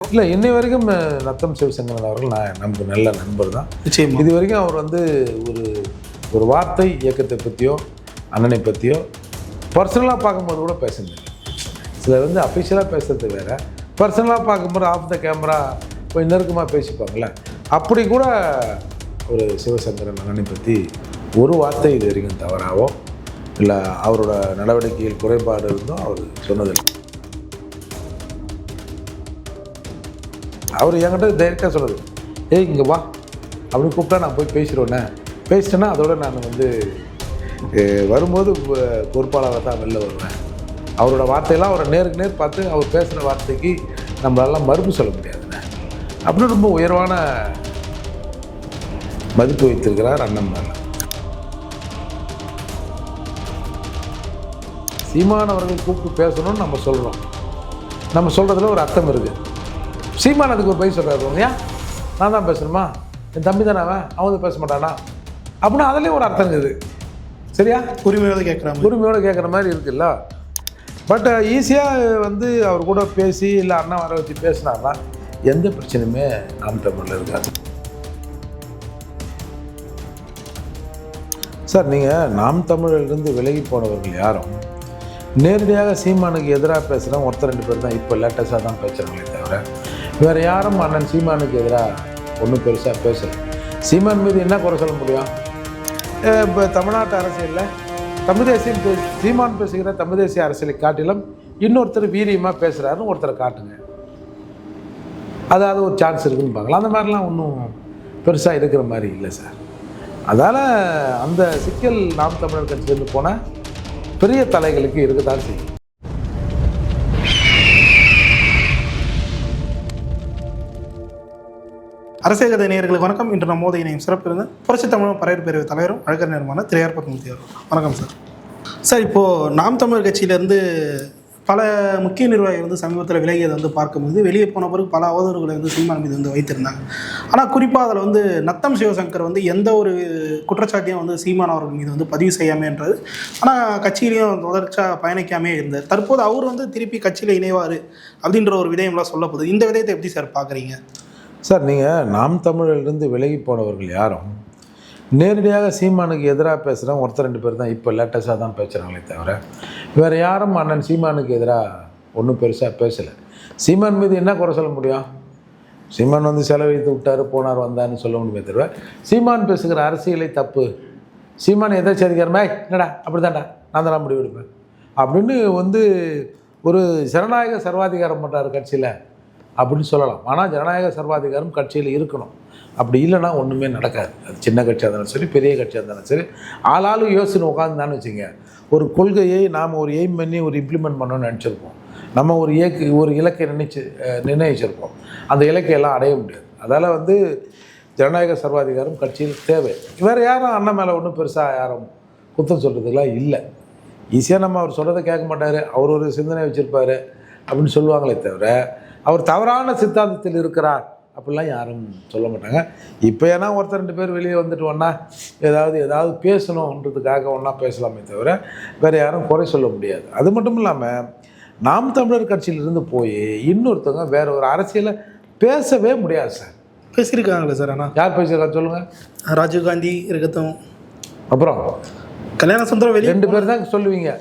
இல்லை இன்னை வரைக்கும் நத்தம் சிவசங்கரன் அவர்கள் நான் நமக்கு நல்ல நண்பர் தான். நிச்சயமா. இது வரைக்கும் அவர் வந்து ஒரு ஒரு வார்த்தை இயக்கத்தை பற்றியோ அண்ணனை பற்றியோ பர்சனலாக பார்க்கும்போது கூட பேசுனது சிலர் வந்து அஃபிஷியலாக பேசுறது வேற. பர்சனலாக பார்க்கும்போது ஆஃப் த கேமரா போய் நெருக்கமாக பேசிப்பாங்கள்ல அப்படி கூட ஒரு சிவசங்கரன் அண்ணனை பற்றி ஒரு வார்த்தை இது வரைக்கும் தவறாவோ இல்லை அவரோட நடவடிக்கையில் குறைபாடு இருந்தோ அவர் சொன்னதில்லை. அவர் என்கிட்ட டைரெக்டாக சொல்லுது. ஏய் இங்கே வா. அப்படின்னு கூப்பிட்டா நான் போய் பேசிடுவேனே. பேசிட்டேன்னா அதோட நான் வந்து வரும்போது பொறுப்பாளராக தான் வெளில வருவேன். அவரோட வார்த்தையெல்லாம் அவரை நேருக்கு நேர் பார்த்து அவர் பேசுகிற வார்த்தைக்கு நம்மளால மறுப்பு சொல்ல முடியாதுண்ணே. அப்படின்னு ரொம்ப உயர்வான மதிப்பு வைத்திருக்கிறார் அண்ணன் மேலே. கூப்பிட்டு பேசணும்னு நம்ம சொல்கிறோம் நம்ம சொல்கிறதுல ஒரு அர்த்தம் இருக்குது சீமான் அதுக்கு ஒரு பை சொல்கிறாரு ஏன் நான் தான் பேசணுமா? என் தம்பி தானே அவன்? அவன் பேச மாட்டானா? அப்படின்னா அதுலேயும் ஒரு அர்த்தம் இருக்குது. சரியா? உரிமையோட கேட்குறாங்க உரிமையோடு கேட்குற மாதிரி இருக்குல்ல. பட் ஈஸியாக வந்து அவர் கூட பேசி இல்லை அண்ணா வர வச்சு பேசினார்னா எந்த பிரச்சனையுமே நாம் தமிழில் இருக்காது. சார் நீங்கள் நாம் தமிழிலிருந்து விலகி போனவர்கள் யாரும் நேரடியாக சீமானுக்கு எதிராக பேசுகிறோம் ஒருத்தர் ரெண்டு பேர் தான். இப்போ லேட்டஸ்ட்டாக தான் பேசுகிறாங்களே தவிர வேறு யாரும் அண்ணன் சீமானுக்கு எதிராக ஒன்றும் பெருசாக பேசல. சீமான் மீது என்ன குறை சொல்ல முடியும்? இப்போ தமிழ்நாட்டு அரசியலில் தமிழ் தேசியம் பே- சீமான் பேசுகிற தமிழ் தேசிய அரசியலை காட்டிலும் இன்னொருத்தர் வீரியமாக பேசுகிறாருன்னு ஒருத்தரை காட்டுங்க. அதாவது ஒரு சான்ஸ் இருக்குன்னு பார்க்கலாம். அந்த மாதிரிலாம் ஒன்றும் பெருசாக இருக்கிற மாதிரி இல்லை சார். அதால் அந்த சிக்கல் நாம் தமிழர் கட்சியிலேருந்து போனால் பெரிய தலைகளுக்கு இருக்கத்தான் செய்யும். அரசியல் கதை நேயர்களுக்கு வணக்கம். இன்று நம்ம இணையம் சிறப்பு இருந்து புரட்சி தமிழ் பரையர் பேரவை தலைவரும் அழகர் திரையார் பக்கமுத்தி அவர்கள் வணக்கம் சார். சார் இப்போது நாம் தமிழர் கட்சியிலேருந்து பல முக்கிய நிர்வாகிகள் வந்து சமீபத்தில் விலகியதை வந்து பார்க்கும்போது வெளியே போன பிறகு பல அவதூறுகளை வந்து சீமான் மீது வந்து வைத்திருந்தாங்க. ஆனால் குறிப்பாக அதில் வந்து நத்தம் சிவசங்கர் வந்து எந்த ஒரு குற்றச்சாட்டையும் வந்து சீமான் அவர்கள் மீது வந்து பதிவு செய்யாமன்றது. ஆனால் கட்சியிலையும் தொடர்ச்சியாக பயணிக்காமே இருந்தார். தற்போது அவர் வந்து திருப்பி கட்சியில் இணைவார் அப்படின்ற ஒரு விடயம்லாம் சொல்லப்படுது இந்த விடயத்தை எப்படி சார் பார்க்குறீங்க? சார் நீங்கள் நாம் தமிழிலிருந்து விலகி போனவர்கள் யாரும்? நேரடியாக சீமானுக்கு எதிராக பேசுகிறேன் ஒருத்தர் ரெண்டு பேர் தான் இப்போ லேட்டஸ்ட்டாக தான் பேசுகிறாங்களே தவிர வேறு யாரும் அண்ணன் சீமானுக்கு எதிராக ஒன்றும் பெருசாக பேசலை. சீமான் மீது என்ன குறை சொல்ல முடியும்? சீமான் வந்து செலவழித்து விட்டார் போனார் வந்தார்னு சொல்ல முடியுமே தவிர சீமான் பேசுகிற அரசியலை தப்பு. சீமான் எதை சேர்க்கிறமே என்னடா அப்படி தான்டா நான் தான் முடிவு எடுப்பேன். அப்படின்னு வந்து ஒரு ஜனநாயக சர்வாதிகாரம் பண்ணுறாரு கட்சியில். அப்படின்னு சொல்லலாம். ஆனால் ஜனநாயக சர்வாதிகாரம் கட்சியில் இருக்கணும். அப்படி இல்லைன்னா ஒன்றுமே நடக்காது. அது சின்ன கட்சியாக இருந்தாலும் சரி பெரிய கட்சியாக இருந்தாலும் சரி. ஆளாலும் யோசனை உட்காந்துதான்னு வச்சுங்க. ஒரு கொள்கையை நாம் ஒரு எய்ம் பண்ணி ஒரு இம்ப்ளிமெண்ட் பண்ணணும்னு நினச்சிருப்போம். நம்ம ஒரு இயக்கு ஒரு இலக்கை நினைச்சு நிர்ணயிச்சிருப்போம். அந்த இலக்கையெல்லாம் அடைய முடியாது. அதால் வந்து ஜனநாயக சர்வாதிகாரம் கட்சியில் தேவை. வேறு யாரும் அண்ணன் மேலே ஒன்றும் பெருசாக யாரும் குத்தம் சொல்கிறதுலாம் இல்லை. ஈஸியாக நம்ம அவர் சொல்கிறத கேட்க மாட்டார். அவர் ஒரு சிந்தனை வச்சுருப்பார். அப்படின்னு சொல்லுவாங்களே தவிர அவர் தவறான சித்தாந்தத்தில் இருக்கிறார். அப்படிலாம் யாரும் சொல்ல மாட்டாங்க. இப்போ ஏன்னா ஒருத்தர் ரெண்டு பேர் வெளியே வந்துட்டு ஒன்றா ஏதாவது ஏதாவது பேசணுன்றதுக்காக ஒன்றா பேசலாமே தவிர வேறு யாரும் குறை சொல்ல முடியாது. அது மட்டும் இல்லாமல் நாம் தமிழர் கட்சியிலிருந்து போய் இன்னொருத்தவங்க வேற ஒரு அரசியலை பேசவே முடியாது சார். பேசியிருக்காங்களே சார் ஆனால் யார் பேசுகிறாங்க சொல்லுங்கள் ராஜீவ்காந்தி இருக்கட்டும். அப்புறம்? கல்யாண சுந்தரம் ரெண்டு பேர் தான் சொல்லுவீங்க.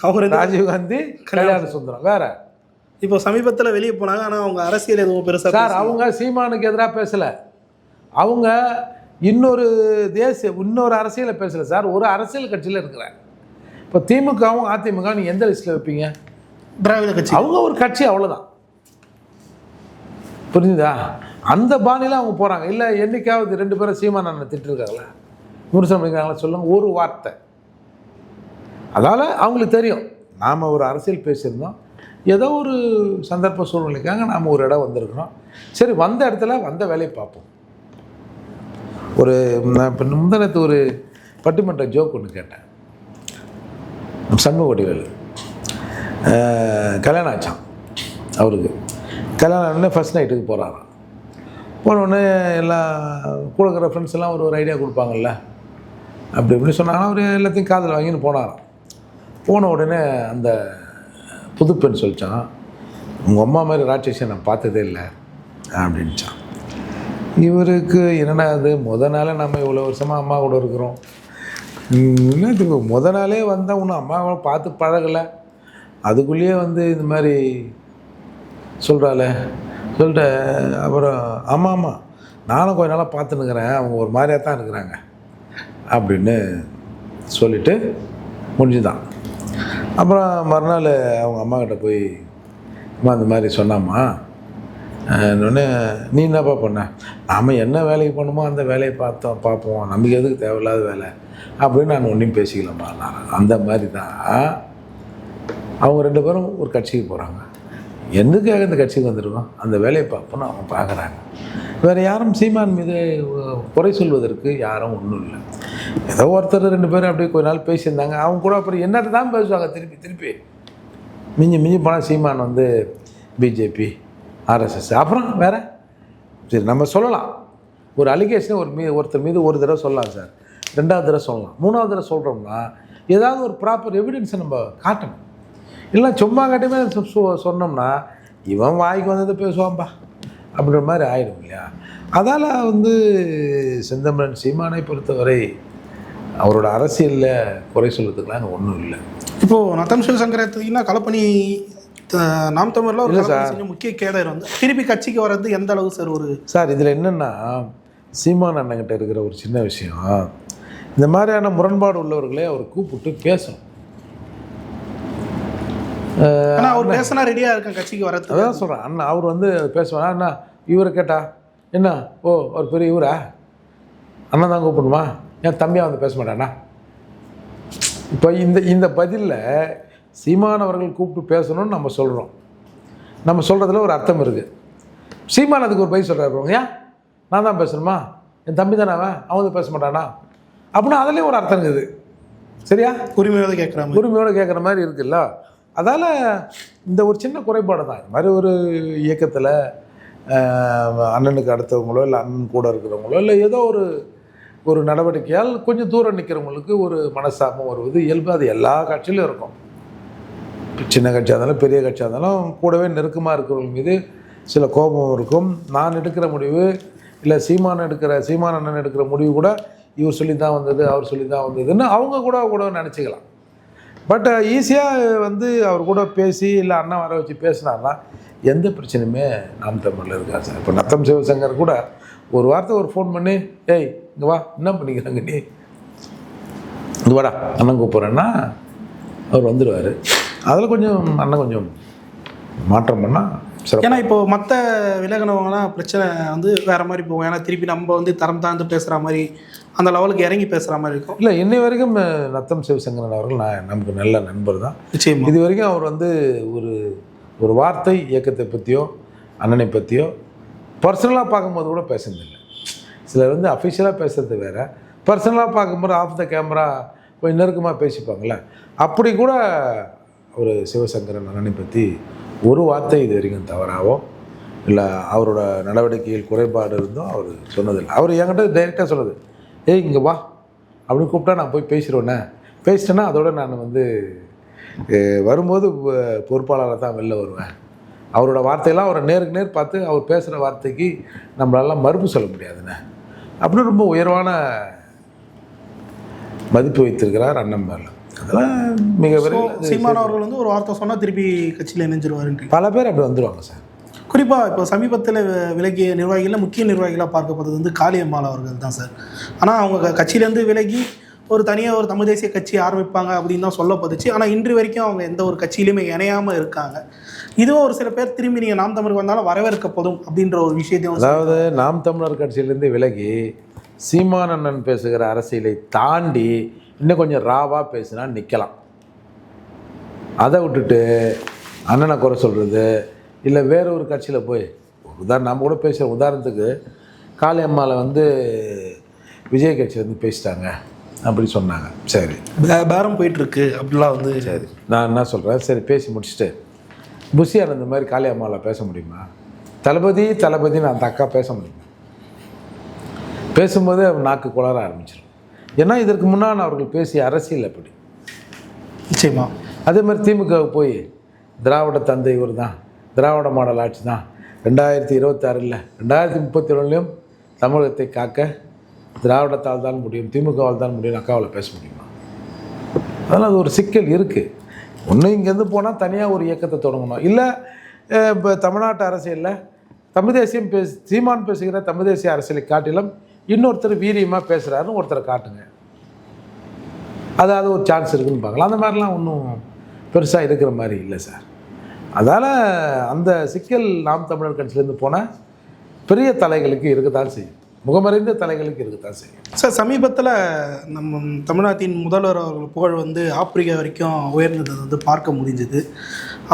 அவர் வந்து ராஜீவ்காந்தி கல்யாண சுந்தரம். வேற? இப்போ சமீபத்தில் வெளியே போனாங்க ஆனால் அவங்க அரசியல் எதுவும் பெருசாக சார் அவங்க சீமானுக்கு எதிராக பேசலை. அவங்க இன்னொரு தேசிய இன்னொரு அரசியலை பேசலை சார். ஒரு அரசியல் கட்சியில் இருக்கிறாங்க. இப்போ திமுகவும் அதிமுக நீ எந்த லிஸ்ட்டில் வைப்பீங்க? திராவிட கட்சி. அவங்க ஒரு கட்சி அவ்வளோதான் புரிஞ்சுதா? அந்த பாணியில் அவங்க போகிறாங்க இல்லை என்னைக்காவது ரெண்டு பேரும் சீமான் அண்ணன் திட்டிருக்காங்களா விமர்சனம் பண்ணிக்கிறாங்களா சொல்லுங்க. ஒரு வார்த்தை. அதால் அவங்களுக்கு தெரியும். நாம் ஒரு அரசியல் பேசியிருந்தோம். ஏதோ ஒரு சந்தர்ப்ப சூழ்நிலைக்காக நாம் ஒரு இடம் வந்திருக்கிறோம். சரி வந்த இடத்துல வந்த வேலையை பார்ப்போம். ஒரு நான் இப்போ முந்தனத்து ஒரு பட்டிமன்ற ஜோக் ஒன்று கேட்டேன். சண்முக வடிவேலு. கல்யாணம் ஆச்சான் அவருக்கு. கல்யாணம் ஃபஸ்ட் நைட்டுக்கு போகிறாராம் போனோடனே எல்லாம் கூட இருக்கிற ஃப்ரெண்ட்ஸ் எல்லாம் ஒரு ஒரு ஐடியா கொடுப்பாங்கல்ல. அப்படி இப்படி சொன்னாங்கன்னா அவர் எல்லாத்தையும் காதில் வாங்கின்னு போனாராம். போன உடனே அந்த புது பெண் சொல்லித்தான் உங்கள் அம்மா மாதிரி ராட்சசியை நான் பார்த்ததே இல்லை அப்படின்ச்சான் இவருக்கு என்னடா அது முத நாளே நம்ம இவ்வளோ வருஷமாக அம்மா கூட இருக்கிறோம். என்ன என்னத்துக்கு முத நாளே வந்தால் இன்னும் அம்மாவை பார்த்து பழகலை. அதுக்குள்ளேயே வந்து இந்த மாதிரி சொல்கிறாளே சொல்லிட்டு அப்புறம் ஆமாம் ஆமாம் நானும் கொஞ்ச நாளாக பார்த்துன்னுக்குறேன். அவங்க ஒரு மாதிரியாக தான் இருக்கிறாங்க அப்படின்னு சொல்லிவிட்டு முடிஞ்சுதான். அப்புறம் மறுநாள் அவங்க அம்மாக்கிட்ட போய் அம்மா அந்த மாதிரி சொன்னாம்மா. இன்னொன்று நீ என்னப்பா பண்ண? நாம் என்ன வேலைக்கு பண்ணுமோ அந்த வேலையை பார்த்தோம் பார்ப்போம். நமக்கு எதுக்கு தேவையில்லாத வேலை? அப்படின்னு நான் ஒன்றையும் பேசிக்கலாமா நான் அந்த மாதிரி தான். அவங்க ரெண்டு பேரும் ஒரு கட்சிக்கு போகிறாங்க எதுக்காக இந்த கட்சிக்கு வந்திருக்கோம்? அந்த வேலையை பார்ப்போன்னு அவங்க பார்க்குறாங்க. வேறு யாரும் சீமான் மீது குறை சொல்வதற்கு யாரும் ஒன்றும் இல்லை. ஏதோ ஒருத்தர் ரெண்டு பேரும் அப்படியே கொஞ்ச நாள் பேசியிருந்தாங்க. அவங்க கூட அப்புறம் என்னட்டு தான் பேசுவாங்க? திருப்பி திருப்பி. மிஞ்சி மிஞ்சி போனால் சீமான் வந்து பிஜேபி ஆர்எஸ்எஸ் அப்புறம் வேற? சரி நம்ம சொல்லலாம். ஒரு அலிகேஷன் ஒரு மீ ஒருத்தர் மீது ஒரு தடவை சொல்லலாம் சார். ரெண்டாவது தடவை சொல்லலாம். மூணாவது தடவை சொல்கிறோம்னா ஏதாவது ஒரு ப்ராப்பர் எவிடன்ஸை நம்ம காட்டணும். இல்லை சும்மா கட்டுமே சொன்னோம்னா இவன் வாய்க்கு வந்ததை பேசுவான்பா. அப்படின்ற மாதிரி ஆயிடும் இல்லையா? அதால் வந்து செந்தமிழன் சீமானை பொறுத்தவரை அவரோட அரசியலில் குறை சொல்கிறதுக்கெலாம் ஒன்றும் இல்லை. இப்போது நத்தம் சிவசங்கர் எடுத்தீங்கன்னா களப்பணி நாம் தமிழில் ஒரு செஞ்ச முக்கிய கேடர் வந்து திருப்பி கட்சிக்கு வர்றது எந்த அளவு சார் ஒரு சார் இதில் என்னென்னா சீமான் அண்ணங்கிட்ட இருக்கிற ஒரு சின்ன விஷயம். இந்த மாதிரியான முரண்பாடு உள்ளவர்களே அவர் கூப்பிட்டு பேசணும். ஆனா அவர் பேசினா ரெடியா இருக்கேன் கட்சிக்கு வரது அதான் சொல்கிறேன் அண்ணா அவர் வந்து பேசுவார்? அண்ணா இவரை கேட்டா என்ன? ஓ ஒரு பெரிய இவரா? அண்ணன் தான் கூப்பிடணுமா? ஏன் தம்பியாக வந்து பேச மாட்டானா இப்போ இந்த இந்த பதிலில் சீமான் அவர்கள் கூப்பிட்டு பேசணும்னு நம்ம சொல்கிறோம் நம்ம சொல்கிறதுல ஒரு அர்த்தம் இருக்குது சீமான் அதுக்கு ஒரு பதில் சொல்கிறாரு ஏன்? நான் தான் பேசணுமா? என் தம்பி தானே அவன்? அவன் வந்து பேச மாட்டானா அப்படின்னா அதுலேயும் ஒரு அர்த்தம் இருக்குது. சரியா? உரிமையோட கேட்குற மாதிரி. உரிமையோடு கேட்குற மாதிரி இருக்குல்ல. அதால் இந்த ஒரு சின்ன குறைபாடு தான். இந்த மாதிரி ஒரு இயக்கத்தில் அண்ணனுக்கு அடுத்தவங்களோ இல்லை அண்ணன் கூட இருக்கிறவங்களோ இல்லை ஏதோ ஒரு ஒரு நடவடிக்கையால் கொஞ்சம் தூரம் நிற்கிறவங்களுக்கு ஒரு மனசாபம் வருவது இயல்பு. அது எல்லா கட்சியிலும் இருக்கும். சின்ன கட்சியாக இருந்தாலும் பெரிய கட்சியாக இருந்தாலும் கூடவே நெருக்கமாக இருக்கிறவங்க மீது சில கோபம் இருக்கும். நான் எடுக்கிற முடிவு இல்லை சீமான் எடுக்கிற சீமான் அண்ணன் எடுக்கிற முடிவு கூட இவர் சொல்லி தான் வந்தது அவர் சொல்லி தான் வந்ததுன்னு அவங்க கூட கூட நினச்சிக்கலாம். பட் ஈஸியாக வந்து அவர் கூட பேசி இல்லை அண்ணன் வர வச்சு பேசினார்னா எந்த பிரச்சனையுமே நாம் தமிழில் இருக்கா சார். இப்போ நத்தம் சிவசங்கர் கூட ஒரு வார்த்தை ஒரு ஃபோன் பண்ணி ஏய் இங்கே வா என்ன பண்ணிக்கிறாங்க நீ? இங்கே வாடா அண்ணன் கூப்பிட்றேன்னா அவர் வந்துடுவார் அதில் கொஞ்சம் அண்ணன் கொஞ்சம் மாற்றம் பண்ணால் ஏன்னா இப்போ மற்ற விலகினவங்கலாம் பிரச்சனை வந்து வேற மாதிரி போகும். ஏன்னா திருப்பி நம்ம வந்து தரம் தாழ்ந்து பேசுற மாதிரி அந்த லெவலுக்கு இறங்கி பேசுற மாதிரி இருக்கும். இல்லை இன்னை வரைக்கும் நத்தம் சிவசங்கரன் அவர்கள் நான் நமக்கு நல்ல நண்பர் தான். நிச்சயமா. இது வரைக்கும் அவர் வந்து ஒரு ஒரு வார்த்தை இயக்கத்தை பற்றியோ அண்ணனை பற்றியோ பர்சனலாக பார்க்கும்போது கூட பேசுனதில்லை. சிலர் வந்து அஃபிஷியலாக பேசுறது வேற. பர்சனலாக பார்க்கும்போது ஆஃப் த கேமரா கொஞ்சம் நெருக்கமாக பேசிப்பாங்களே அப்படி கூட ஒரு சிவசங்கரன் அண்ணனை பற்றி ஒரு வார்த்தை இது வரைக்கும் தவறாவோ இல்லை அவரோட நடவடிக்கையில் குறைபாடு இருந்தும் அவர் சொன்னதில்லை. அவர் என்கிட்ட டைரெக்டாக சொல்லுது ஏய் இங்கே வா. அப்படின்னு கூப்பிட்டா நான் போய் பேசிடுவேனே. பேசிட்டேன்னா அதோட நான் வந்து வரும்போது பொறுப்பாளராக தான் வெளில வருவேன். அவரோட வார்த்தையெல்லாம் அவரை நேருக்கு நேர் பார்த்து அவர் பேசுகிற வார்த்தைக்கு நம்மளால மறுப்பு சொல்ல முடியாதுண்ணே. அப்படின்னு ரொம்ப உயர்வான மதிப்பு வைத்திருக்கிறார் அண்ணன் மேல அதெல்லாம் மிக விரைவில் சீமான் அவர்கள் வந்து ஒரு வார்த்தை சொன்னா திருப்பி கட்சியில் இணைஞ்சிருவாருன்றீங்க பல பேர் அப்படி வந்துடுவாங்க சார். குறிப்பா இப்போ சமீபத்தில் விலகிய நிர்வாகிகளில் முக்கிய நிர்வாகிகளாக பார்க்கப்படுறது வந்து காளியம்மாள் அவர்கள் தான் சார். ஆனால் அவங்க கட்சியிலேருந்து விலகி ஒரு தனியாக ஒரு தமிழ் தேசிய கட்சி ஆரம்பிப்பாங்க அப்படின்னு தான் சொல்லப்பட்டுச்சு. ஆனால் இன்று வரைக்கும் அவங்க எந்த ஒரு கட்சியிலுமே இணையாமல் இருக்காங்க. இதுவும் ஒரு சில பேர் திரும்பி நீங்கள் நாம் தமிழுக்கு வந்தாலும் வரவேற்கப்படும் அப்படின்ற ஒரு விஷயத்தையும் அதாவது நாம் தமிழர் கட்சியிலேருந்து விலகி சீமான் அண்ணன் பேசுகிற அரசியலை தாண்டி இன்னும் கொஞ்சம் ராவாக பேசினா நிற்கலாம் அதை விட்டுட்டு அண்ணனை குறை சொல்கிறது இல்லை வேற ஒரு கட்சியில் போய் உதாரணம் நம்ம கூட பேசுகிற உதாரணத்துக்கு காளியம்மாவில் வந்து விஜய் கட்சி வந்து பேசிட்டாங்க. அப்படி சொன்னாங்க. சரி. பேரம் போயிட்டு இருக்கு அப்படிலாம் வந்து சரி. நான் என்ன சொல்கிறேன் சரி பேசி முடிச்சுட்டு. புஷியார் இந்த மாதிரி காளியம்மாவில் பேச முடியுமா? தளபதி தளபதின்னு அந்த அக்கா பேச முடியுமா? பேசும்போதே நாக்கு குளர ஆரம்பிச்சிடும் ஏன்னா இதற்கு முன்னால் அவர்கள் பேசிய அரசியல் அப்படி. நிச்சயமா. அதே மாதிரி திமுக போய் திராவிட தந்தை இவர் தான். திராவிட மாடல் ஆட்சி தான். ரெண்டாயிரத்தி இருபத்தாறில் ரெண்டாயிரத்தி முப்பத்தி ஒன்றுலையும் தமிழகத்தை காக்க திராவிடத்தால் தான் முடியும் திமுகவால் தான் முடியும் அக்காவில் பேச முடியுமா? அதனால் அது ஒரு சிக்கல் இருக்குது ஒன்று இங்கேருந்து போனால் தனியாக ஒரு இயக்கத்தை தொடங்கணும். இல்லை இப்போ தமிழ்நாட்டு அரசியலில் தமிழ் தேசியம் பேசு சீமான் பேசுகிற தமிழ் தேசிய அரசியலை காட்டிலும் இன்னொருத்தர் வீரியமாக பேசுகிறாருன்னு ஒருத்தரை காட்டுங்க. அதாவது ஒரு சான்ஸ் இருக்குன்னு பார்க்கலாம். அந்த மாதிரிலாம் ஒன்றும் பெருசாக இருக்கிற மாதிரி இல்லை சார் அதால் அந்த சிக்கல் நாம் தமிழர் கட்சியிலேருந்து போனால் பெரிய தலைகளுக்கு இருக்கத்தான் செய்யும். முகமறைந்த தலைகளுக்கு இருக்கத்தான் செய்யும். சார் சமீபத்தில் நம்ம தமிழ்நாட்டின் முதல்வர் அவர்கள் புகழ் வந்து ஆப்பிரிக்கா வரைக்கும் உயர்ந்ததை வந்து பார்க்க முடிஞ்சுது.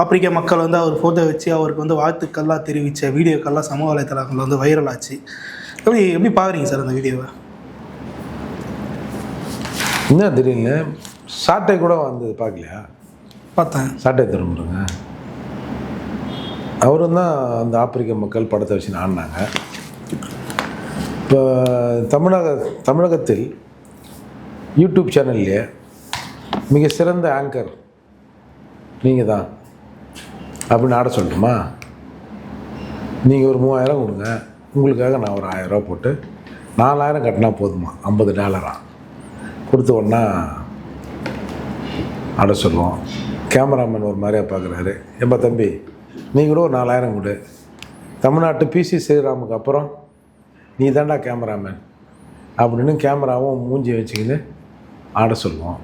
ஆப்பிரிக்க மக்கள் வந்து அவர் ஃபோட்டோ வச்சு அவருக்கு வந்து வாழ்த்துக்கள்லாம் தெரிவித்த வீடியோக்கள்லாம் சமூக வலைத்தளங்கள் வந்து வைரல் ஆச்சு. எப்படி எப்படி பார்க்குறீங்க சார் அந்த வீடியோவை? இன்னும் திடீர்னு சாட்டை கூட வந்தது பார்க்கலையா? பார்த்தேன். சாட்டை திரும்புறங்க அவரும் தான் அந்த ஆப்பிரிக்க மக்கள் படத்தை வச்சு ஆடினாங்க. இப்போ தமிழக தமிழகத்தில் யூடியூப் சேனல்லையே மிக சிறந்த ஆங்கர் நீங்கள் தான் அப்படின்னு ஆட சொல்லட்டுமா நீங்கள் ஒரு மூவாயிரம் கொடுங்க. உங்களுக்காக நான் ஒரு ஆயிரரூவா போட்டு நாலாயிரம் கட்டினா போதுமா? ஐம்பது டாலரா கொடுத்த உடனே ஆட சொல்லுவோம். கேமராமேன் ஒரு மாதிரியாக பார்க்குறாரு. ஏம்பா தம்பி நீ கூட ஒரு நாலாயிரம் கொடு. தமிழ்நாட்டு பிசி ஸ்ரீராமுக்கு அப்புறம் நீ தாண்டா கேமராமேன் அப்படின்னு கேமராவும் மூஞ்சி வச்சுக்கின்னு ஆட சொல்லுவோம்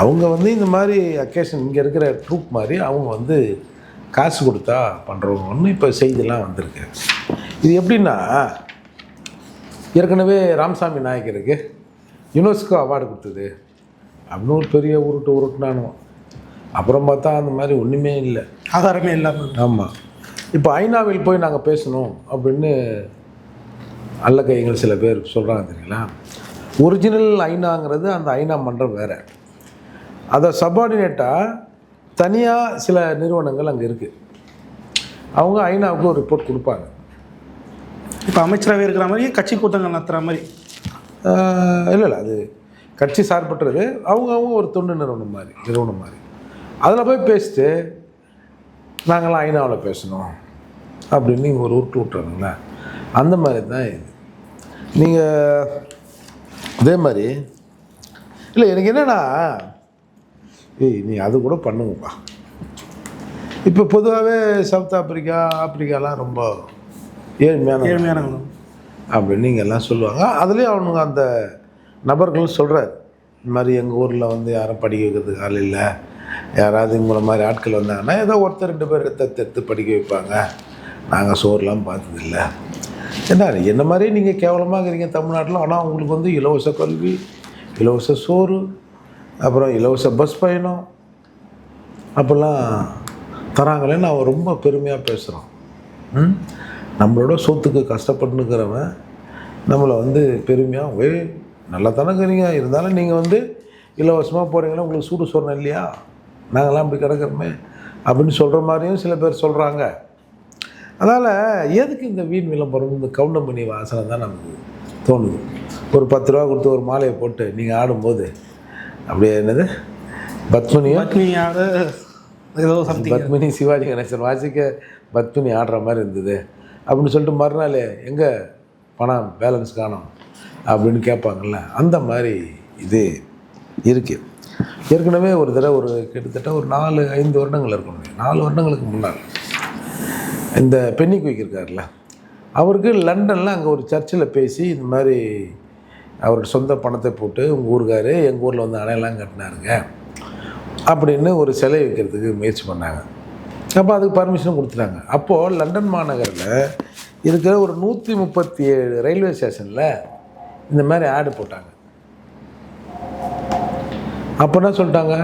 அவங்க வந்து இந்த மாதிரி அக்கேஷன் இங்கே இருக்கிற ட்ரூப் மாதிரி அவங்க வந்து காசு கொடுத்தா பண்ணுறவங்கன்னு இப்போ செய்திலாம் வந்திருக்கு. இது எப்படின்னா ஏற்கனவே ராமசாமி நாயக்கருக்கு யுனெஸ்கோ அவார்டு கொடுத்தது. அப்படின்னு ஒரு பெரிய உருட்டு உருட்டுனானுவோம் அப்புறம் பார்த்தா அந்த மாதிரி ஒன்றுமே இல்லை. ஆதாரமே இல்லாமல் ஆமாம் இப்போ ஐநாவில் போய் நாங்கள் பேசணும் அப்படின்னு அல்ல கைகள் சில பேர் சொல்கிறாங்க தெரியுங்களா? ஒரிஜினல் ஐநாங்கிறது அந்த ஐநா மன்றம் வேறு. அதை சபார்டினேட்டாக தனியாக சில நிறுவனங்கள் அங்கே இருக்குது அவங்க ஐநாவுக்கு ஒரு ரிப்போர்ட் கொடுப்பாங்க. இப்போ அமைச்சராகவே இருக்கிற மாதிரி கட்சி கூட்டங்கள் நடத்துகிற மாதிரி. இல்லை இல்லை அது கட்சி சார்பற்றது. அவங்க அவங்க ஒரு தொண்டு நிறுவனம் மாதிரி நிறுவனம் மாதிரி. அதில் போய் பேசிட்டு நாங்களாம் ஐநாவில் பேசணும் அப்படின்னு ஒரு உருட்டு விட்டுறாங்களே அந்த மாதிரி தான் இது. நீங்கள் அதே மாதிரி இல்லை எனக்கு என்னென்னா ஏய் நீ அது கூட பண்ணுங்கப்பா. இப்போ பொதுவாகவே சவுத் ஆப்பிரிக்கா ஆப்பிரிக்காலாம் ரொம்ப ஏழ்மையான ஏழ்மையானவங்க அப்படின்னு இங்கே எல்லாம் சொல்லுவாங்க. அதுலேயும் அவனுங்க அந்த நபர்கள் சொல்கிறார் இந்த மாதிரி எங்கள் ஊரில் வந்து யாரும் படிக்க வைக்கிறதுக்கு ஆள் இல்லை. யாராவது இவங்கள மாதிரி ஆட்கள் வந்தாங்கன்னா ஏதோ ஒருத்தர் ரெண்டு பேர் எடுத்து எடுத்து படிக்க வைப்பாங்க. நாங்கள் சோறுலாம் பார்த்ததில்ல. என்ன என்ன மாதிரி நீங்கள் கேவலமாக இருக்கிறீங்க தமிழ்நாட்டில்? ஆனால் உங்களுக்கு வந்து இலவச கல்வி இலவச சோறு அப்புறம் இலவச பஸ் பயணம் அப்போல்லாம் தராங்களேன்னு அவன் ரொம்ப பெருமையாக பேசுகிறான் ம்? நம்மளோட சொத்துக்கு கஷ்டப்பட்டுனுக்கிறவன் நம்மளை வந்து பெருமையாக வே நல்லா தானே இருக்கிறீங்க. இருந்தாலும் நீங்கள் வந்து இலவசமாக போகிறீங்களா உங்களுக்கு சூடு சொன்னேன் இல்லையா? நாங்களாம் இப்படி கிடக்கிறோமே அப்படின்னு சொல்கிற மாதிரியும் சில பேர் சொல்கிறாங்க அதனால் எதுக்கு இந்த வீண் விளம்பரம் இந்த கவுண்டமணி வாசனை தான் நமக்கு தோணுது? ஒரு பத்து ரூபா கொடுத்து ஒரு மாலையை போட்டு நீங்கள் ஆடும்போது அப்படியே என்னது? பத்மினியும் பத்னியாக ஏதோ சம்திங் பத்மினி சிவாஜி கணேசன் வாசிக்க பத்மினி ஆடுற மாதிரி இருந்தது. அப்படின்னு சொல்லிட்டு மறுநாள் எங்கே பணம் பேலன்ஸ் காணோம் அப்படின்னு கேட்பாங்கல்ல அந்த மாதிரி இது இருக்குது ஏற்கனவே ஒரு தடவை ஒரு கிட்டத்தட்ட ஒரு நாலு ஐந்து வருடங்கள் இருக்கணும். நாலு வருடங்களுக்கு முன்னால். இந்த பென்னி குயிக் இருக்கார்ல அவருக்கு லண்டனில் அங்கே ஒரு சர்ச்சில் பேசி இந்த மாதிரி அவரோட சொந்த பணத்தை போட்டு உங்கள் ஊருக்காரு எங்கள் ஊரில் வந்து அணையெல்லாம் கட்டினாருங்க அப்படின்னு ஒரு சிலை வைக்கிறதுக்கு முயற்சி பண்ணாங்க. அப்போ அதுக்கு பர்மிஷன் கொடுத்துட்டாங்க. அப்போது லண்டன் மாநகரில் இருக்கிற ஒரு நூற்றி முப்பத்தி ஏழு ரயில்வே ஸ்டேஷனில் இந்த மாதிரி ஆடு போட்டாங்க. அப்போ என்ன சொல்லிட்டாங்க?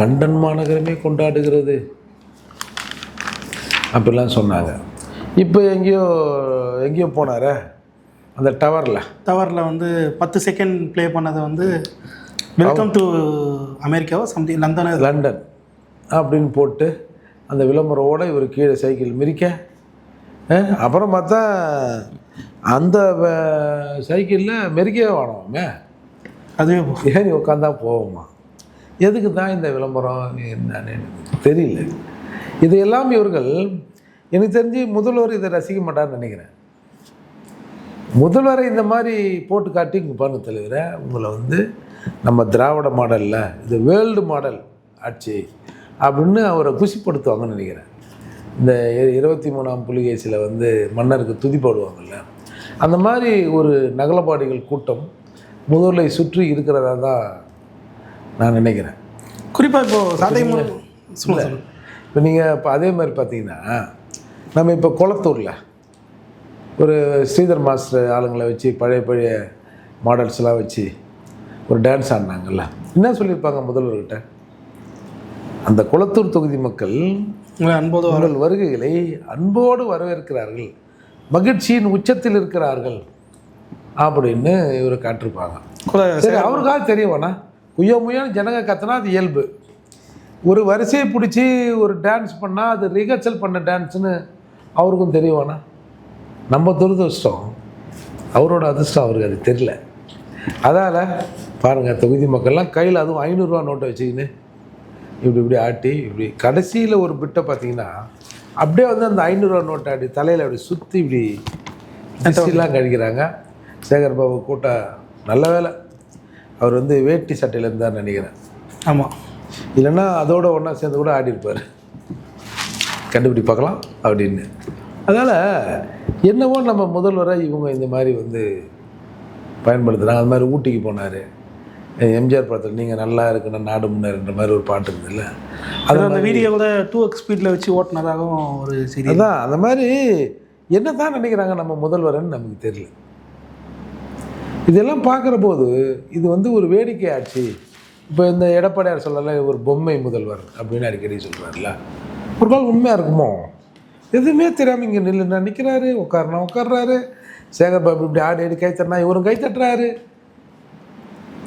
லண்டன் மாநகரமே கொண்டாடுகிறது. அப்படிலாம் சொன்னாங்க. இப்போ எங்கேயோ எங்கேயோ போனாரே அந்த டவரில் டவரில் வந்து பத்து செகண்ட் ப்ளே பண்ணதை வந்து வெல்கம் டு அமெரிக்காவா சம்திங் லண்டனா லண்டன் அப்படின்னு போட்டு அந்த விளம்பரோட இவர் கீழே சைக்கிள் மிரிக்க அப்புறம் பார்த்தா அந்த வ- சைக்கிளில் மெரிக்கவே வேணாமே. அதுவே ஏறி உட்காந்தா போவோமா? எதுக்கு தான் இந்த விளம்பரம் என்னன்னு தெரியல. இதையெல்லாம் இவர்கள் எனக்கு தெரிஞ்சு முதல்வர் இதை ரசிக்க மாட்டார்னு நினைக்கிறேன். முதல்வரை இந்த மாதிரி போட்டு காட்டி இங்கே பாருங்க தலைவரை உங்களை வந்து நம்ம திராவிட மாடலில் இது வேர்ல்டு மாடல் ஆட்சி அப்படின்னு அவரை குஷிப்படுத்துவாங்கன்னு நினைக்கிறேன். இந்த இருபத்தி மூணாம் புலிகேசியில் வந்து மன்னருக்கு துதி பாடுவாங்கல்ல அந்த மாதிரி ஒரு நகலபாடிகள் கூட்டம் முதல்வரை சுற்றி இருக்கிறதா தான் நான் நினைக்கிறேன். குறிப்பாக இப்போ சாத்தியமான சொல்லுங்க சொல்லுங்க. இப்போ நீங்கள் இப்போ அதே மாதிரி பார்த்தீங்கன்னா நம்ம இப்போ குளத்தூரில் ஒரு ஸ்ரீதர் மாஸ்டர் ஆளுங்களை வச்சு பழைய பழைய மாடல்ஸ்லாம் வச்சு ஒரு டான்ஸ் ஆடினாங்கல்ல. என்ன சொல்லியிருப்பாங்க முதல்வர்கிட்ட? அந்த குளத்தூர் தொகுதி மக்கள் உங்கள் வருகைகளை அன்போடு வரவேற்கிறார்கள். மகிழ்ச்சியின் உச்சத்தில் இருக்கிறார்கள். அப்படின்னு இவர் காட்டிருப்பாங்க கூட சரி அவருக்காக தெரிய வேணா குய்யோ முய்யோன்னு ஜனங்க கத்துனா அது இயல்பு. ஒரு வரிசையை பிடிச்சி ஒரு டான்ஸ் பண்ணால் அது ரிஹர்சல் பண்ண டான்ஸ்னு அவருக்கும் தெரியவானா நம்ம துரதிருஷ்டம். அவரோட அதிர்ஷ்டம் அவருக்கு அது தெரியல. அதால் பாருங்கள் தொகுதி மக்கள்லாம் கையில் அதுவும் ஐநூறுரூவா நோட்டை வச்சுக்கின்னு இப்படி இப்படி ஆட்டி இப்படி கடைசியில் ஒரு பிட்டை பார்த்தீங்கன்னா அப்படியே வந்து அந்த ஐநூறுரூவா நோட்டை அப்படி தலையில் அப்படி சுற்றி இப்படி திசையெல்லாம் கழிக்கிறாங்க சேகர் பாபு கூட்ட நல்ல வேலை. அவர் வந்து வேட்டி சட்டையில் இருந்தார் நினைக்கிறேன். ஆமாம் இல்லைன்னா அதோட ஒன்றா சேர்ந்து கூட ஆடி இருப்பார் கண்டுபிடி பார்க்கலாம் அப்படின்னு. அதனால் என்னவோ நம்ம முதல்வரை இவங்க இந்த மாதிரி வந்து பயன்படுத்துகிறாங்க அது மாதிரி ஊட்டிக்கு போனார். எம்ஜிஆர் படத்தில் நீங்கள் நல்லா இருக்கணும் நாடு முன்னேறுன்ற மாதிரி ஒரு பாட்டு இருந்ததுல்ல. அது அந்த வீடியோ கூட டூ எக்ஸ் ஸ்பீடில் வச்சு ஓட்டினதாகவும் ஒரு செய்தி. அதான் அந்த மாதிரி என்ன தான் நினைக்கிறாங்க நம்ம முதல்வர்னு நமக்கு தெரியல. இதெல்லாம் பார்க்குற போது இது வந்து ஒரு வேடிக்கை ஆட்சி இப்போ இந்த எடப்பாடியார் சொல்லல ஒரு பொம்மை முதல்வர் அப்படின்னு அடிக்கடி சொல்கிறாருல ஒரு கால் உண்மையாக இருக்குமோ? எதுவுமே தெரியாமல் இங்கே நில்லுனா நிற்கிறாரு உட்காருனா உட்கார்றாரு. சேகர் பாபு இப்படி ஆடி ஆடி கை தட்டினா இவரும் கை தட்டுறாரு.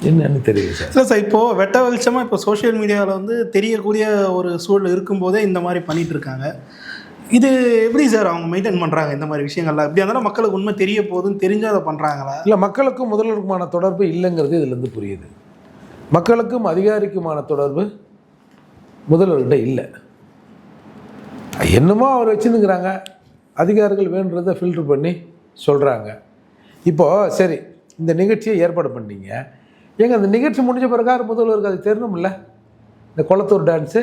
என்னன்னு தெரியல சார். இல்லை சார் இப்போது வெட்ட வெளிச்சமாக இப்போ சோஷியல் மீடியாவில் வந்து தெரியக்கூடிய ஒரு சூழல் இருக்கும்போதே இந்த மாதிரி பண்ணிட்டு இருக்காங்க. இது எப்படி சார் அவங்க மெயின்டைன் பண்ணுறாங்க இந்த மாதிரி விஷயங்கள்லாம்? இப்படி இருந்தாலும் மக்களுக்கு உண்மை தெரிய போகுதுன்னு தெரிஞ்சு அதை பண்ணுறாங்களா இல்லை மக்களுக்கும் முதல்வருக்குமான தொடர்பு இல்லைங்கிறது இதுலேருந்து புரியுது. மக்களுக்கும் அதிகாரிக்குமான தொடர்பு முதல்வர்கிட்ட இல்லை. என்னமோ அவர் வச்சுருந்துக்கிறாங்க அதிகாரிகள் வேணுன்றதை ஃபில்டர் பண்ணி சொல்கிறாங்க இப்போது சரி இந்த நிகழ்ச்சியை ஏற்பாடு பண்ணிட்டீங்க. ஏங்க அந்த நிகழ்ச்சி முடிஞ்ச பிறகு முதல்வருக்கு அது தெரியணும்ல? இந்த குளத்தூர் டான்ஸு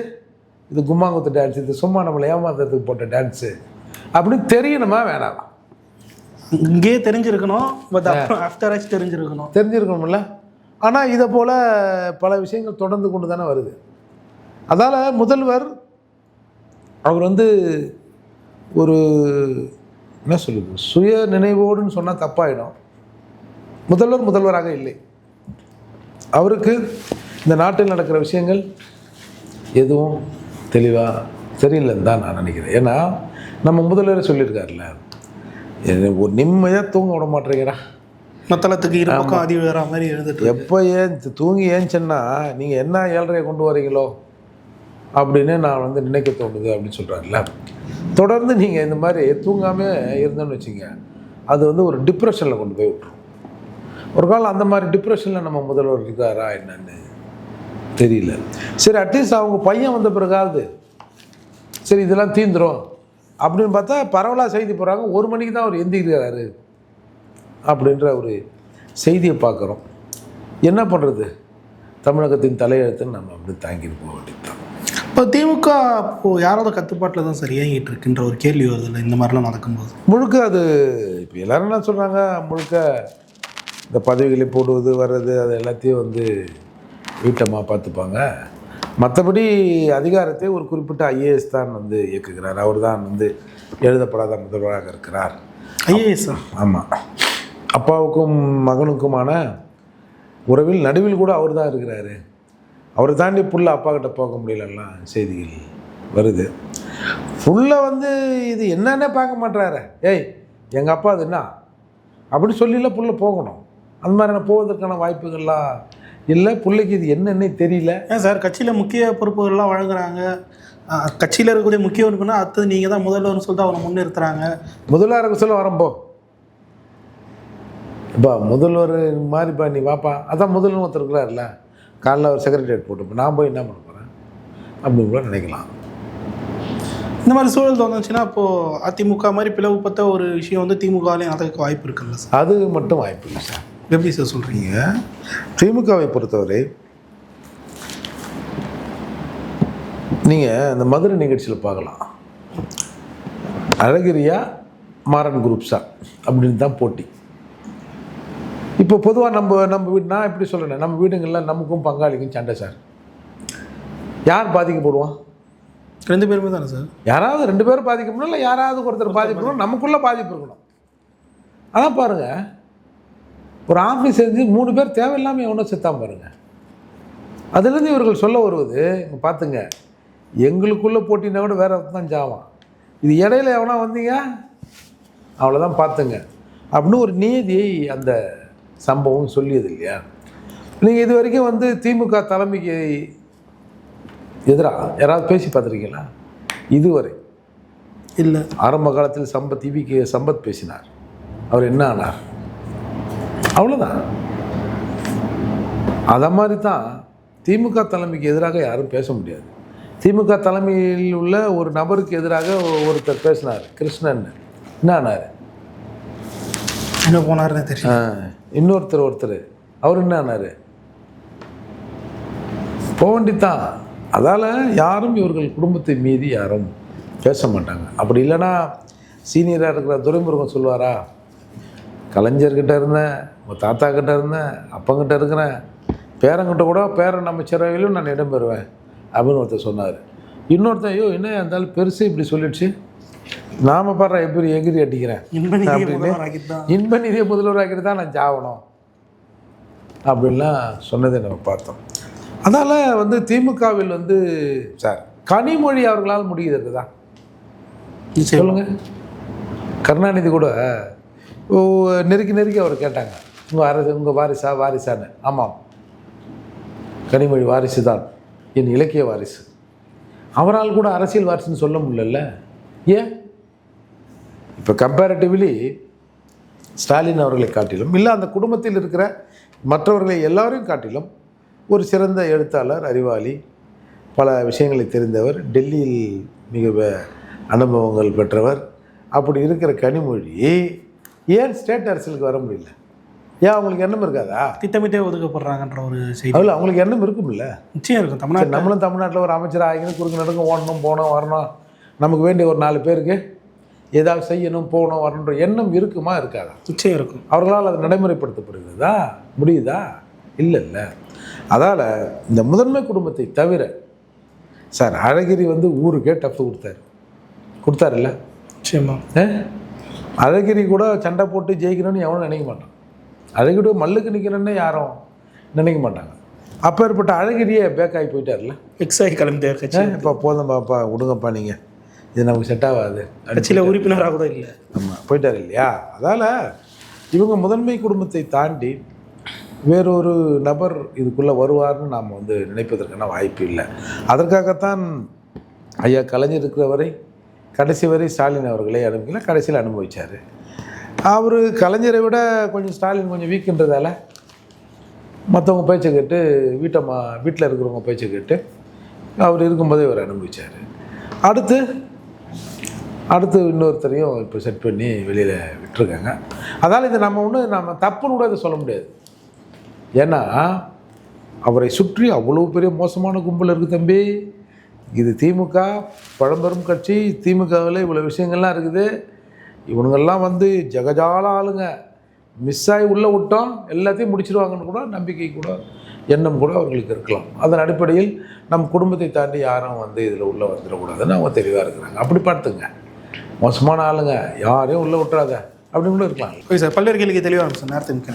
இது கும்மாங்குத்து டான்ஸ் இது சும்மா நம்மளை ஏமாத்துறதுக்கு போட்ட டான்ஸு அப்படின்னு தெரியணுமா வேணாமா? இங்கேயே தெரிஞ்சிருக்கணும் பட் ஆஃப்டர் தெரிஞ்சிருக்கணும். தெரிஞ்சிருக்கணும்ல? ஆனால் இதை போல் பல விஷயங்கள் தொடர்ந்து கொண்டு தானே வருது. அதால் முதல்வர் அவர் வந்து ஒரு என்ன சொல்லுது சுய நினைவோடுன்னு சொன்னால் தப்பாயிடும். முதல்வர் முதல்வராக இல்லை. அவருக்கு இந்த நாட்டில் நடக்கிற விஷயங்கள் எதுவும் தெளிவாக தெரியலன்னு தான் நான் நினைக்கிறேன். ஏன்னா நம்ம முதல்வர் சொல்லியிருக்காருல்ல ஒரு நிம்மதியாக தூங்க விட மாட்டேங்கிறா. மத்தளத்துக்கு இரு பக்கம் அதி வேற மாதிரி எழுதிட்டு எப்போ ஏன் தூங்கி ஏஞ்சேன்னா நீங்கள் என்ன ஏழ்றையை கொண்டு வரீங்களோ அப்படின்னு நான் வந்து நினைக்க தோணுது அப்படின்னு சொல்கிறாருல தொடர்ந்து நீங்கள் இந்த மாதிரி தூங்காமல் இருந்தோன்னு வச்சுங்க அது வந்து ஒரு டிப்ரெஷனில் கொண்டு போய் விட்ரும் ஒரு காலம் அந்த மாதிரி டிப்ரெஷனில் நம்ம முதல்வர் இருக்காரா என்னன்னு தெரியல. சரி அட்லீஸ்ட் அவங்க பையன் வந்த பிறகாவது. சரி இதெல்லாம் தீந்துரும் அப்படின்னு பார்த்தா பரவலாக செய்தி போகிறாங்க ஒரு மணிக்கு தான் அவர் எந்திரிக்கிறாரு அப்படின்ற ஒரு செய்தியை பார்க்குறோம். என்ன பண்ணுறது தமிழகத்தின் தலையெழுத்துன்னு நம்ம அப்படி தாங்கிட்டு போக வேண்டியதுதான். இப்போ திமுக இப்போ யாரோட கட்டுப்பாட்டில் தான் சார் இயங்கிட்டு இருக்குன்ற ஒரு கேள்வி வருது இல்லை இந்த மாதிரிலாம் நடக்கும்போது? முழுக்க அது இப்போ எல்லாரும் என்ன சொல்கிறாங்க முழுக்க இந்த பதவிகளை போடுவது வர்றது அது எல்லாத்தையும் வந்து வீட்டம்மா பார்த்துப்பாங்க. மற்றபடி அதிகாரத்தை ஒரு குறிப்பிட்ட ஐஏஎஸ் தான் வந்து இயக்குகிறார். அவர் தான் வந்து எழுதப்படாத முதல்வராக இருக்கிறார். ஐஏஎஸ் ஆமாம் அப்பாவுக்கும் மகனுக்குமான உறவில் நடுவில் கூட அவர் தான் இருக்கிறாரு. அவரை தாண்டி புள்ள அப்பா கிட்ட போக முடியலலாம் செய்திகள் வருது. புள்ள வந்து இது என்னன்னே பார்க்க மாட்டாரு ஏய் எங்கள் அப்பா அது என்ன? அப்படி சொல்லில புள்ள போகணும். அந்த மாதிரியான போவதற்கான வாய்ப்புகள்லாம் இல்லை. பிள்ளைக்கு இது என்னன்னே தெரியல. ஏன் சார் கட்சியில் முக்கிய பொறுப்புகள்லாம் வழங்குறாங்க. கட்சியில் இருக்கக்கூடிய முக்கிய உறுப்பினர் அடுத்தது நீங்கள் தான் முதல்வர்னு சொல்லிட்டு அவரை முன்னிறுத்துறாங்க. முதல்வருக்கு சொல்ல வரம்போ இப்போ முதல்வர் மாதிரிப்பா நீ வாப்பா. அதான் முதல்வர் ஒருத்தர் இருக்கிறார்ல காலைல ஒரு செக்ரட்டரியேட் போட்டு நான் போய் என்ன பண்ண போகிறேன் அப்படின்னு கூட நினைக்கலாம். இந்த மாதிரி சூழல் தோணுச்சுன்னா அப்போது அதிமுக மாதிரி பிளவுபட்ட ஒரு விஷயம் வந்து திமுகலையும் நடக்க வாய்ப்பு இருக்குல்ல சார்? அது மட்டும் வாய்ப்பு இல்லை சார். எப்படி சார் சொல்கிறீங்க திமுகவை பொறுத்தவரை நீங்கள் இந்த மதுரை நிகழ்ச்சியில் பார்க்கலாம். அழகிரியா மாறன் குரூப்ஸா அப்படின்னு தான் போட்டி. இப்போ பொதுவாக நம்ம நம்ம வீடு நான் எப்படி சொல்கிறேன் நம்ம வீடுங்களில் நமக்கும் பங்காளிக்கும் சண்டை சார். யார் பாதிக்கப்படுவான் ரெண்டு பேருமே தானே சார்? யாராவது ரெண்டு பேரும் பாதிக்கப்படணும் இல்லை யாராவது ஒருத்தர் பாதிக்கணும் நமக்குள்ளே பாதிப்பு இருக்கணும். அதான் பாருங்கள் ஒரு ஆஃபீஸ் இருந்து மூணு பேர் தேவையில்லாமல் எவனோ செத்தாம பாருங்க. அதுலேருந்து இவர்கள் சொல்ல வருவது இங்க பார்த்துங்க எங்களுக்குள்ளே போட்டினா கூட வேற தான் ஜாவான். இது இடையில எவனா வந்தீங்க? அவ்வளோதான் பார்த்துங்க அப்படின்னு ஒரு நீதியை அந்த சம்பவம் சொல்லியது இல்லையா நீங்கள் இது வரைக்கும் வந்து திமுக தலைமைக்கு எதிராக யாராவது பேசி பார்த்துருக்கீங்களா? இதுவரை. இல்லை. ஆரம்ப காலத்தில் சம்பத் இவிக்கு சம்பத் பேசினார். அவர் என்ன ஆனார்? அவ்வளோதான் அதை மாதிரி தான் திமுக தலைமைக்கு எதிராக யாரும் பேச முடியாது. திமுக தலைமையில் உள்ள ஒரு நபருக்கு எதிராக ஒருத்தர் பேசினார். கிருஷ்ணன். என்ன ஆனார்? எங்கே போனாருன்னு தெரியும் இன்னொருத்தர் ஒருத்தர். அவர் என்ன ஆனார்? போக வேண்டித்தான் அதால் யாரும் இவர்கள் குடும்பத்தை மீறி யாரும் பேச மாட்டாங்க. அப்படி இல்லைன்னா சீனியராக இருக்கிற துரைமுருகன் சொல்லுவாரா? கலைஞர்கிட்ட இருந்தேன் உங்கள் தாத்தா கிட்ட இருந்தேன் அப்பங்கிட்ட இருக்கிறேன். பேரங்கிட்ட கூட பேரன் அமைச்சரவையிலும் நான் இடம்பெறுவேன் அப்படின்னு ஒருத்தர் சொன்னார். இன்னொருத்தன் ஐயோ என்ன இருந்தாலும் பெருசு இப்படி சொல்லிடுச்சு. நாம பாடுற எப்படி எகிரி அடிக்கிறேன்? இன்ப நிதியை அப்படின்னு முதல்வர் ஆக்கிட்டு தான் நான் சாகணும் அப்படின்லாம் சொன்னதை நம்ம பார்த்தோம். அதனால் வந்து திமுகவில் வந்து சார் கனிமொழி அவர்களால் முடியுது தான். சொல்லுங்க. கருணாநிதி கூட ஓ, நெருக்கி நெருக்கி அவர் கேட்டாங்க. உங்கள் அரசு உங்கள் வாரிசா வாரிசான்னு. ஆமாம். கனிமொழி வாரிசு தான். என் இலக்கிய வாரிசு. அவரால் கூட அரசியல் வாரிசுன்னு சொல்ல முடியல ஏன்? இப்போ கம்பேரிட்டிவ்லி ஸ்டாலின் அவர்களை காட்டிலும் இல்லை அந்த குடும்பத்தில் இருக்கிற மற்றவர்களை எல்லாரையும் காட்டிலும் ஒரு சிறந்த எழுத்தாளர் அறிவாளி பல விஷயங்களை தெரிந்தவர் டெல்லியில் மிக அனுபவங்கள் பெற்றவர் அப்படி இருக்கிற கனிமொழி ஏன் ஸ்டேட் அரசியலுக்கு வர முடியல? ஏன் அவங்களுக்கு எண்ணம் இருக்காதா? திட்டமிட்டே ஒதுக்கப்படுறாங்கன்ற ஒரு செய்தி. அவ்வளோ அவங்களுக்கு எண்ணம் இருக்கும்ல? நிச்சயம் இருக்கும். சரி, தமிழ்நாட்டில் நம்மளும் தமிழ்நாட்டில் ஒரு அமைச்சர் ஆகிக்கணும் குறுக்கு நடுங்க ஓடணும் போகணும் வரணும். நமக்கு வேண்டிய ஒரு நாலு பேருக்கு ஏதாவது செய்யணும் போகணும் வரணுன்ற எண்ணம் இருக்குமா இருக்காதா? நிச்சயம் இருக்கும். அவர்களால் அது நடைமுறைப்படுத்தப்படுகிறதா? முடியுதா? இல்லை இல்லை அதால் இந்த முதன்மை குடும்பத்தை தவிர சார் அழகிரி வந்து ஊருக்கே டஃப் கொடுத்தாரு. கொடுத்தாருல்ல? நிச்சயமா. ஏ? அழகிரி கூட சண்டை போட்டு ஜெயிக்கணும்னு எவனும் நினைக்க மாட்டான். அழகிரி மல்லுக்கு நிற்கணும்னு யாரும் நினைக்க மாட்டாங்க. அப்பேற்பட்ட அழகிரியே பேக்காகி போயிட்டார்ல எக்ஸாகி கட்சி இப்போ போதும் பாப்பா விடுங்கப்பா நீங்கள் இது நமக்கு செட் ஆகாது. கட்சியில் உறுப்பினராக கூட இல்லை. ஆமாம் போயிட்டார் இல்லையா? அதால் இவங்க முதன்மை குடும்பத்தை தாண்டி வேறொரு நபர் இதுக்குள்ளே வருவார்னு நாம் வந்து நினைப்பதற்கான வாய்ப்பு இல்லை. அதற்காகத்தான் ஐயா கலைஞர் இருக்கிற வரை கடைசி வரை ஸ்டாலின் அவர்களை அனுப்பிக்கல கடைசியில் அனுபவிச்சார். அவர் கலைஞரை விட கொஞ்சம் ஸ்டாலின் கொஞ்சம் வீக்குன்றதால மற்றவங்க பேச்சை கேட்டு வீட்டை மா வீட்டில் இருக்கிறவங்க பேச்சை கேட்டு அவர் இருக்கும்போதே இவர் அனுபவிச்சார். அடுத்து அடுத்து இன்னொருத்தரையும் இப்போ செட் பண்ணி வெளியில் விட்டுருக்காங்க. அதனால் இது நம்ம ஒன்று நம்ம தப்புன்னு கூட இதை சொல்ல முடியாது. ஏன்னா அவரை சுற்றி அவ்வளோ பெரிய மோசமான கும்பல் இருக்குது தம்பி. இது திமுக பழம்பெரும் கட்சி திமுகவில் இவ்வளோ விஷயங்கள்லாம் இருக்குது. இவனுங்கள்லாம் வந்து ஜகஜால ஆளுங்க. மிஸ் ஆகி உள்ளே விட்டோம் எல்லாத்தையும் முடிச்சிருவாங்கன்னு கூட நம்பிக்கை கூட எண்ணம் கூட அவர்களுக்கு இருக்கலாம். அதன் அடிப்படையில் நம் குடும்பத்தை தாண்டி யாரும் வந்து இதில் உள்ளே வந்துடக்கூடாதுன்னு அவங்க தெளிவாக இருக்கிறாங்க. அப்படி பார்த்துங்க. மோசமான ஆளுங்க. யாரையும் உள்ளே விட்டுறாத. அப்படின்னு கூட இருக்கலாம். ஓகே சார் பல்வேறு கேள்விக்கு தெளிவாக சார் நேரத்தை மிக்க